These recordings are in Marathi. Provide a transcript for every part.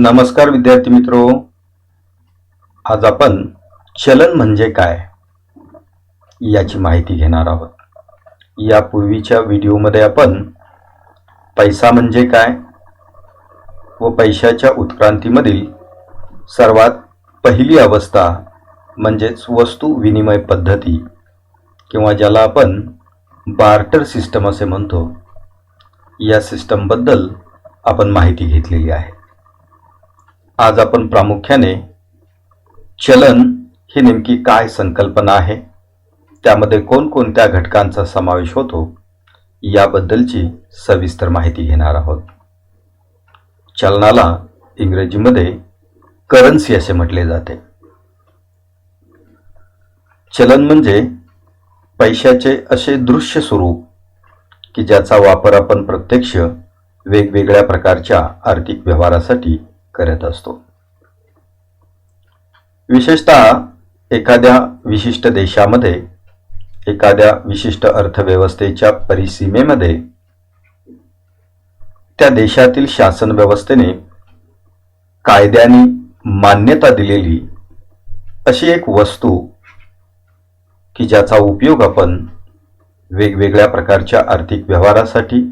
नमस्कार विद्यार्थी मित्रो. आज आपण चलन म्हणजे काय याची माहिती घेणार आहोत. यापूर्वीच्या व्हिडिओमध्ये आपण पैसा म्हणजे काय व पैशाच्या उत्क्रांतीमधील सर्वात पहिली अवस्था म्हणजेच वस्तू विनिमय पद्धती किंवा ज्याला आपण बार्टर सिस्टम असे म्हणतो. या सिस्टमबद्दल आपण माहिती घेतलेली आहे. आज आपण प्रामुख्याने चलन ही नेमकी काय संकल्पना आहे? त्यामध्ये कोणकोणत्या घटकांचा समावेश होतो? याबद्दलची सविस्तर माहिती घेणार आहोत. चलनाला इंग्रजीमध्ये करन्सी असे म्हटले जाते. चलन म्हणजे पैशाचे असे दृश्य स्वरूप की ज्याचा वापर आपण प्रत्यक्ष वेगवेगळ्या प्रकारच्या आर्थिक व्यवहारासाठी करत असतो. विशेषतः एखाद्या विशिष्ट देशामध्ये एखाद्या विशिष्ट अर्थव्यवस्थेच्या परिसीमेमध्ये त्या देशातील शासन व्यवस्थेने कायद्याने मान्यता दिलेली अशी एक वस्तू की ज्याचा उपयोग आपण वेगवेगळ्या प्रकारच्या आर्थिक व्यवहारासाठी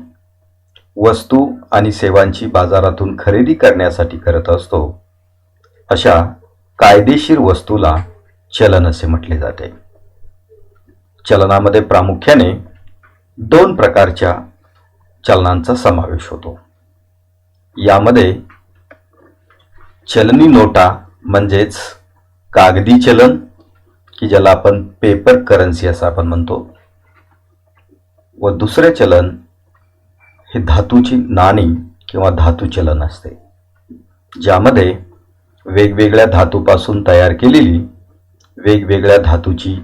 वस्तू आणि सेवांची बाजारातून खरेदी करण्यासाठी करत असतो. अशा कायदेशीर वस्तूला चलन असे म्हटले जाते. चलनामध्ये प्रामुख्याने दोन प्रकारच्या चलनांचा समावेश होतो. यामध्ये चलनी नोटा म्हणजेच कागदी चलन की ज्याला आपण पेपर करन्सी असं आपण म्हणतो व दुसरे चलन हे धातूची नाणी किंवा धातू चलन असते. ज्यामध्ये वेगवेगळ्या धातूपासून तयार केलेली वेगवेगळ्या धातूची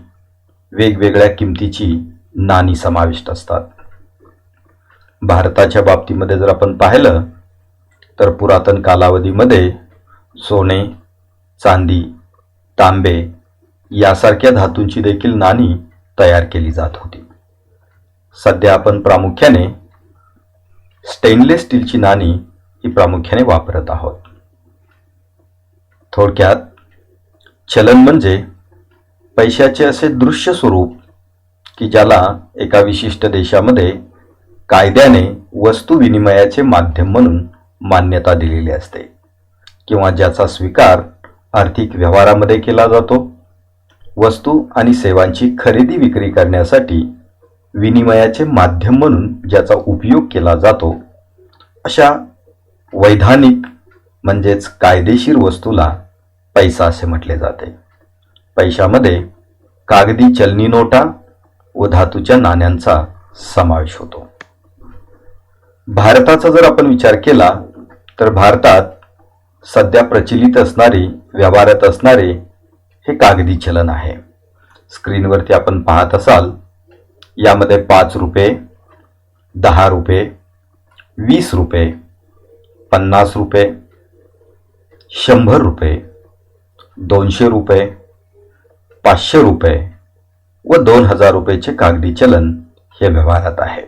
वेगवेगळ्या किमतीची नाणी समाविष्ट असतात. भारताच्या बाबतीमध्ये जर आपण पाहिलं तर पुरातन कालावधीमध्ये सोने चांदी तांबे यासारख्या धातूंची देखील नाणी तयार केली जात होती. सध्या आपण प्रामुख्याने स्टेनलेस स्टीलची नाणी ही प्रामुख्याने वापरत आहोत. थोडक्यात चलन म्हणजे पैशाचे असे दृश्य स्वरूप की ज्याला एका विशिष्ट देशामध्ये कायद्याने वस्तू विनिमयाचे माध्यम म्हणून मान्यता दिलेली असते किंवा ज्याचा स्वीकार आर्थिक व्यवहारामध्ये केला जातो. वस्तू आणि सेवांची खरेदी विक्री करण्यासाठी विनिमयाचे माध्यम म्हणून ज्याचा उपयोग केला जातो अशा वैधानिक म्हणजेच कायदेशीर वस्तूला पैसा असे म्हटले जाते. पैशामध्ये कागदी चलनी नोटा व धातूच्या नाण्यांचा समावेश होतो. भारताचा जर आपण विचार केला तर भारतात सध्या प्रचलित असणारी व्यवहारात असणारे हे कागदी चलन आहे. स्क्रीनवरती आपण पाहत असाल यामध्ये पाच रुपये दहा रुपये वीस रुपये पन्नास रुपये शंभर रुपये दोनशे रुपये पाचशे रुपये व दोन हजार रुपयेचे कागदी चलन हे व्यवहारात आहे.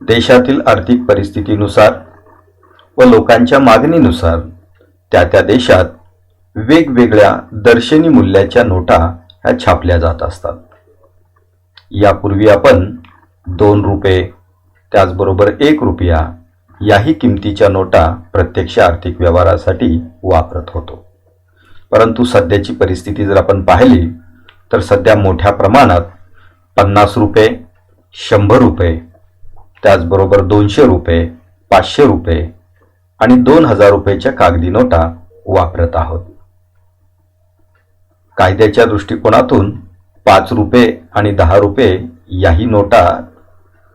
देशातील आर्थिक परिस्थितीनुसार व लोकांच्या मागणीनुसार त्या त्या देशात वेगवेगळ्या दर्शनी मूल्याच्या नोटा ह्या छापल्या जात असतात. यापूर्वी आपण दोन रुपये त्याचबरोबर एक रुपया याही किमतीच्या नोटा प्रत्यक्ष आर्थिक व्यवहारासाठी वापरत होतो. परंतु सध्याची परिस्थिती जर आपण पाहिली तर सध्या मोठ्या प्रमाणात पन्नास रुपये शंभर रुपये त्याचबरोबर दोनशे रुपये पाचशे रुपये आणि दोन हजार रुपयेच्या कागदी नोटा वापरत आहोत. कायद्याच्या दृष्टिकोनातून पाच रुपये आणि दहा रुपये याही नोटा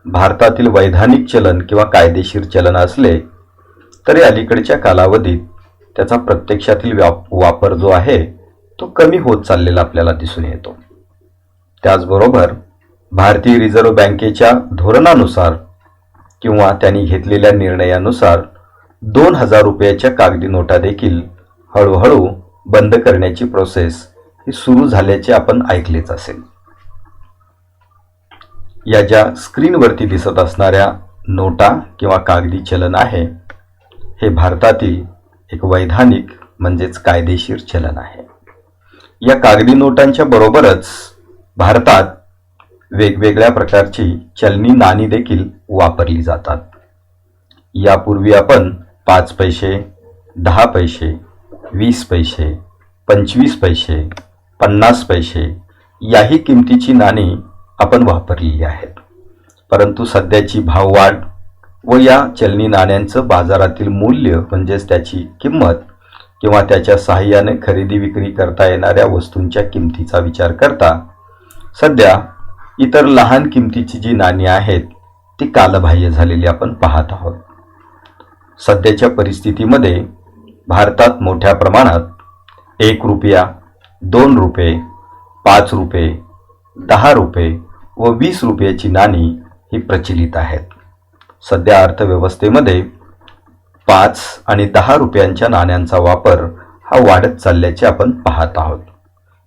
भारतातील वैधानिक चलन किंवा कायदेशीर चलन असले तरी अलीकडच्या कालावधीत त्याचा प्रत्यक्षातील व्याप वापर जो आहे तो कमी होत चाललेला आपल्याला दिसून येतो. त्याचबरोबर भारतीय रिझर्व्ह बँकेच्या धोरणानुसार किंवा त्यांनी घेतलेल्या निर्णयानुसार दोन हजार रुपयाच्या कागदी नोटा देखील हळूहळू बंद करण्याची प्रोसेस ही सुरू झाल्याचे आपण ऐकलेच असेल. या ज्या स्क्रीनवरती दिसत असणाऱ्या नोटा किंवा कागदी चलन आहे हे भारतातील एक वैधानिक म्हणजेच कायदेशीर चलन आहे. या कागदी नोटांच्या बरोबरच भारतात वेगवेगळ्या प्रकारची चलनी नाणी देखील वापरली जातात. यापूर्वी आपण पाच पैसे दहा पैसे वीस पैसे पंचवीस पैसे पन्नास पैसे याही किमतीची नाणी आपण वापरलेली आहेत. परंतु सध्याची भाववाढ व या चलनी नाण्यांचं बाजारातील मूल्य म्हणजेच त्याची किंमत किंवा त्याच्या सहाय्याने खरेदी विक्री करता येणाऱ्या वस्तूंच्या किमतीचा विचार करता सध्या इतर लहान किमतीची जी नाणी आहेत ती कालबाह्य झालेली आपण पाहत आहोत. सध्याच्या परिस्थितीमध्ये भारतात मोठ्या प्रमाणात एक रुपया दोन रुपये पाच रुपये दहा रुपये व वीस रुपयाची नाणी ही प्रचलित आहेत. सध्या अर्थव्यवस्थेमध्ये पाच आणि दहा रुपयांच्या नाण्यांचा वापर हा वाढत चालल्याचे आपण पाहत आहोत.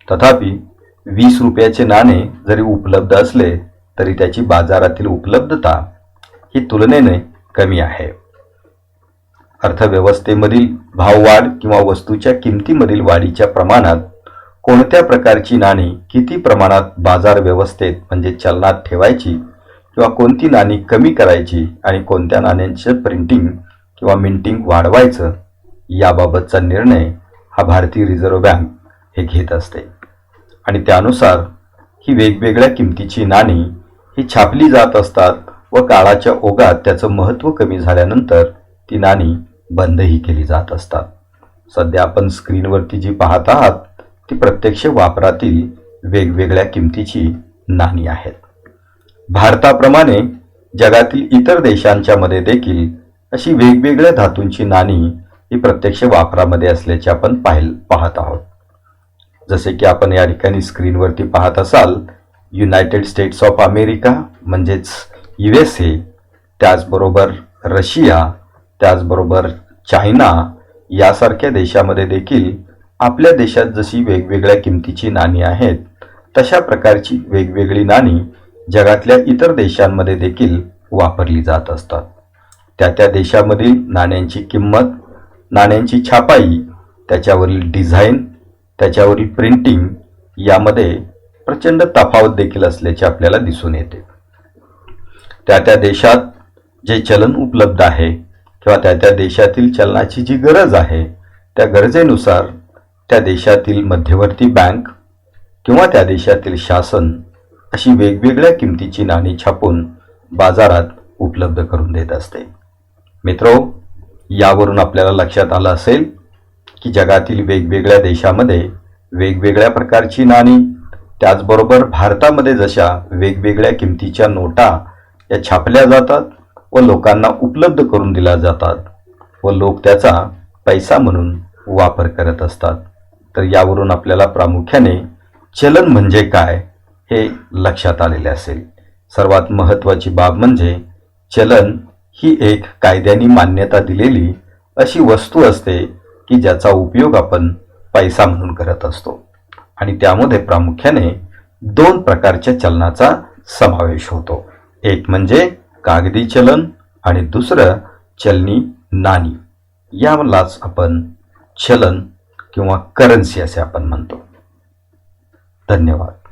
तथापि वीस रुपयाचे नाणे जरी उपलब्ध असले तरी त्याची बाजारातील उपलब्धता ही तुलनेने कमी आहे. अर्थव्यवस्थेमधील भाववाढ किंवा वस्तूच्या किमतीमधील वाढीच्या प्रमाणात कोणत्या प्रकारची नाणी किती प्रमाणात बाजार व्यवस्थेत म्हणजे चलनात ठेवायची किंवा कोणती नाणी कमी करायची आणि कोणत्या नाण्यांचं प्रिंटिंग किंवा मिंटिंग वाढवायचं याबाबतचा निर्णय हा भारतीय रिझर्व्ह बँक हे घेत असते. आणि त्यानुसार ही वेगवेगळ्या किमतीची नाणी ही छापली जात असतात व काळाच्या ओघात त्याचं महत्त्व कमी झाल्यानंतर ती नाणी बंदही केली जात असतात. सध्या आपण स्क्रीनवरती जी पाहत आहात ती प्रत्यक्ष वापरातील वेगवेगळ्या किमतीची नाणी आहेत. भारताप्रमाणे जगातील इतर देशांच्या मध्ये देखील अशी वेगवेगळ्या धातूंची नाणी ही प्रत्यक्ष वापरामध्ये असल्याचे आपण पाहिल पाहत आहोत. जसे की आपण या ठिकाणी स्क्रीनवरती पाहत असाल युनायटेड स्टेट्स ऑफ अमेरिका म्हणजेच यू एस ए त्याचबरोबर रशिया त्याचबरोबर चायना यासारख्या देशामध्ये देखील आपल्या देशात जशी वेगवेगळ्या किमतीची नाणी आहेत तशा प्रकारची वेगवेगळी नाणी जगातल्या इतर देशांमध्ये देखील वापरली जात असतात. त्या त्या देशामधील नाण्यांची किंमत नाण्यांची छापाई त्याच्यावरील डिझाईन त्याच्यावरील प्रिंटिंग यामध्ये प्रचंड तफावत देखील असल्याचे आपल्याला दिसून येते. त्या त्या देशात जे चलन उपलब्ध आहे किंवा त्या त्या देशातील चलनाची जी गरज आहे त्या गरजेनुसार त्या देशातील मध्यवर्ती बँक किंवा त्या देशातील शासन अशी वेगवेगळ्या किमतीची नाणी छापून बाजारात उपलब्ध करून देत असते. मित्रो यावरून आपल्याला लक्षात आलं असेल की जगातील वेगवेगळ्या देशामध्ये वेगवेगळ्या प्रकारची नाणी त्याचबरोबर भारतामध्ये जशा वेगवेगळ्या किमतीच्या नोटा या छापल्या जातात व लोकांना उपलब्ध करून दिल्या जातात व लोक त्याचा पैसा म्हणून वापर करत असतात. तर यावरून आपल्याला प्रामुख्याने चलन म्हणजे काय हे लक्षात आलेले असेल. सर्वात महत्त्वाची बाब म्हणजे चलन ही एक कायद्याने मान्यता दिलेली अशी वस्तू असते की ज्याचा उपयोग आपण पैसा म्हणून करत असतो. आणि त्यामध्ये प्रामुख्याने दोन प्रकारच्या चलनाचा समावेश होतो. एक म्हणजे कागदी चलन आणि दुसरं चलनी नाणी. यालाच आपण चलन किंवा करन्सी असे आपण म्हणतो. धन्यवाद.